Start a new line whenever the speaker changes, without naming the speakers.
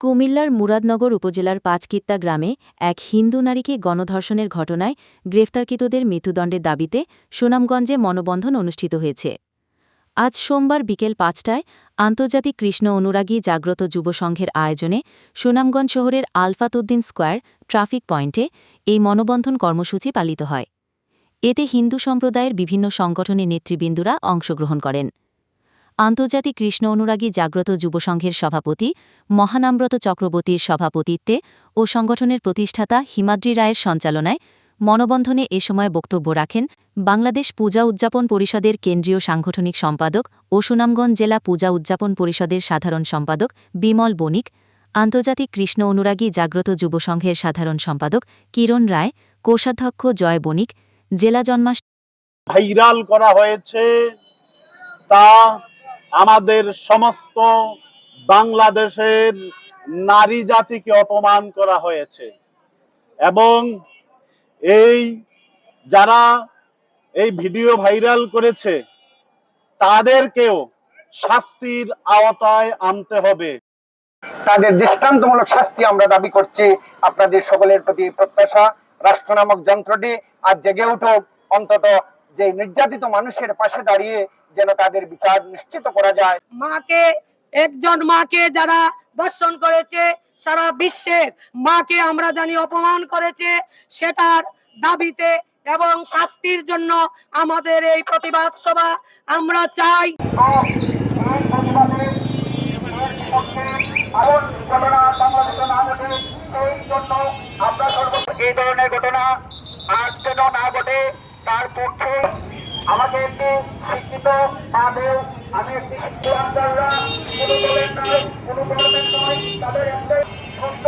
কুমিল্লার মুরাদনগর উপজেলার পাঁচকিত্তা গ্রামে এক হিন্দু নারীকে গণধর্ষণের ঘটনায় গ্রেফতারকৃতদের মৃত্যুদণ্ডের দাবিতে সুনামগঞ্জে মনোবন্ধন অনুষ্ঠিত হয়েছে। আজ সোমবার বিকেল পাঁচটায় আন্তর্জাতিক কৃষ্ণ অনুরাগী জাগ্রত যুব সংঘের আয়োজনে সুনামগঞ্জ শহরের আলফাতউদ্দিন স্কোয়ার ট্রাফিক পয়েন্টে এই মনোবন্ধন কর্মসূচি পালিত হয়। এতে হিন্দু সম্প্রদায়ের বিভিন্ন সংগঠনের নেতৃবৃন্দুরা অংশগ্রহণ করেন। আন্তর্জাতিক কৃষ্ণ অনুরাগী জাগ্রত যুবসংঘের সভাপতি, মহানামব্রত চক্রবর্তীর সভাপতিত্বে ও সংগঠনের প্রতিষ্ঠাতা হিমাদ্রি রায়ের সঞ্চালনায় মনোবন্ধনে এ সময় বক্তব্য রাখেন বাংলাদেশ পূজা উদযাপন পরিষদের কেন্দ্রীয় সাংগঠনিক সম্পাদক ও সুনামগঞ্জ জেলা পূজা উদযাপন পরিষদের সাধারণ সম্পাদক বিমল বণিক, আন্তর্জাতিক কৃষ্ণ অনুরাগী জাগ্রত যুবসংঘের সাধারণ সম্পাদক কিরণ রায়, কোষাধ্যক্ষ জয় বণিক, জেলা জন্মাস
ভাইরাল করা হয়েছে। তা আমাদের সমস্ত বাংলাদেশের নারী জাতিকে অপমান করা হয়েছে। এবং এই যারা এই ভিডিও ভাইরাল করেছে, তাদেরকেও শাস্তির আওতায় আনতে হবে।
তাদের দৃষ্টান্তমূলক শাস্তি আমরা দাবি করছি। আপনাদের সকলের প্রতি প্রত্যাশা, রাষ্ট্র নামক যন্ত্রটি আজ জেগে উঠুক। অন্তত যে নির্যাতিত মানুষের পাশে দাঁড়িয়ে যেন তাদের বিচার নিশ্চিত করা যায়।
মাকে একজন মাকে যারা দর্শন করেছে সারা বিশ্বের মাকে আমরা জানি অপমান করেছে সেটার দাবিতে এবং শাস্তির জন্য আমাদের এই প্রতিবাদ সভা আমরা চাই।
এই ধরনের ঘটনা আর যেন না ঘটে তার পক্ষে আমাকে একটি শিক্ষিত মাদেও আমি একটি শিক্ষিত কোনো দলের নয় কোনো ধর্মের নয় তাদের একটাই সুস্থ